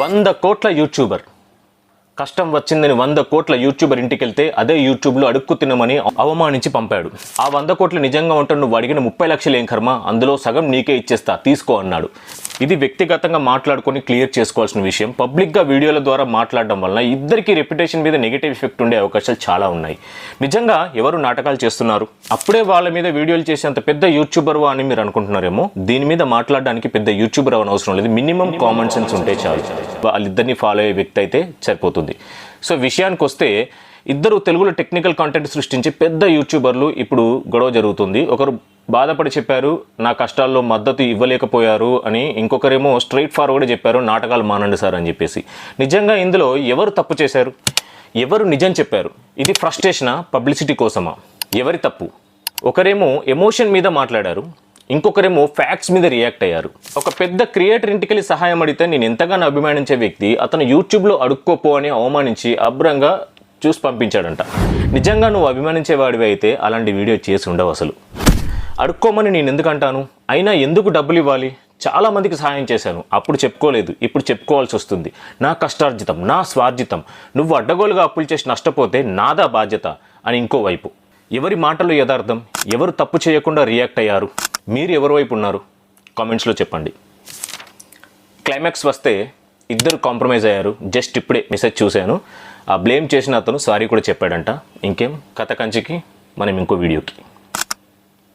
వంద కోట్ల యూట్యూబర్. కష్టం వచ్చిందని వంద కోట్ల యూట్యూబర్ ఇంటికి వెళ్తే అదే యూట్యూబ్లో అడుక్కు తినమని అవమానించి పంపాడు. ఆ వంద కోట్లు నిజంగా ఉంటే నువ్వు అడిగిన ముప్పై లక్షలు ఏం కర్మ? అందులో సగం నీకే ఇచ్చేస్తా తీసుకో అన్నాడు. ఇది వ్యక్తిగతంగా మాట్లాడుకొని క్లియర్ చేసుకోవాల్సిన విషయం. పబ్లిక్గా వీడియోల ద్వారా మాట్లాడడం వలన ఇద్దరికి రెప్యుటేషన్ మీద నెగిటివ్ ఎఫెక్ట్ ఉండే అవకాశాలు చాలా ఉన్నాయి. నిజంగా ఎవరు నాటకాలు చేస్తున్నారు? అప్పుడే వాళ్ళ మీద వీడియోలు చేసేంత పెద్ద యూట్యూబర్ అని మీరు అనుకుంటున్నారేమో. దీని మీద మాట్లాడడానికి పెద్ద యూట్యూబర్ అవని అవసరం లేదు. మినిమం కామన్ సెన్స్ ఉంటే చాలు. వాళ్ళిద్దరిని ఫాలో అయ్యే వ్యక్తి అయితే సరిపోతుంది. సో విషయానికి వస్తే ఇద్దరు తెలుగులో టెక్నికల్ కాంటెంట్ సృష్టించే పెద్ద యూట్యూబర్లు ఇప్పుడు గొడవ జరుగుతుంది. ఒకరు బాధపడి చెప్పారు నా కష్టాల్లో మద్దతు ఇవ్వలేకపోయారు అని ఇంకొకరేమో స్ట్రైట్ ఫార్వర్డ్ చెప్పారు నాటకాలు మానండి సార్ అని చెప్పేసి. నిజంగా ఇందులో ఎవరు తప్పు చేశారు? ఎవరు నిజం చెప్పారు? ఇది ఫ్రస్ట్రేషనా పబ్లిసిటీ కోసమా? ఎవరి తప్పు? ఒకరేమో ఎమోషన్ మీద మాట్లాడారు ఇంకొకరేమో ఫ్యాక్ట్స్ మీద రియాక్ట్ అయ్యారు. ఒక పెద్ద క్రియేటర్ ఇంటికెళ్ళి సహాయం అడిగితే నేను ఎంతగానో అభిమానించే వ్యక్తి అతను యూట్యూబ్లో అడుక్కోపో అని అవమానించి అభ్రంగా చూసి పంపించాడంట. నిజంగా నువ్వు అభిమానించే వాడివి అయితే అలాంటి వీడియో చేసి ఉండవు అసలు. అడుక్కోమని నేను ఎందుకంటాను? అయినా ఎందుకు డబ్బులు ఇవ్వాలి? చాలామందికి సహాయం చేశాను. అప్పుడు చెప్పుకోలేదు. ఇప్పుడు చెప్పుకోవాల్సి వస్తుంది. నా కష్టార్జితం నా స్వార్జితం. నువ్వు అడ్డగోలుగా అప్పులు చేసి నష్టపోతే నాదా బాధ్యత? అని ఇంకో వైపు. ఎవరి మాటలు యథార్థం? ఎవరు తప్పు చేయకుండా రియాక్ట్ అయ్యారు? మీరు ఎవరి వైపు ఉన్నారు? కామెంట్స్లో చెప్పండి. క్లైమాక్స్ వస్తే ఇద్దరు కాంప్రమైజ్ అయ్యారు. జస్ట్ ఇప్పుడే మెసేజ్ చూశాను. ఆ బ్లేమ్ చేసిన అతను సారీ కూడా చెప్పాడంట. ఇంకేం? కథ కంచికి మనం ఇంకో వీడియోకి.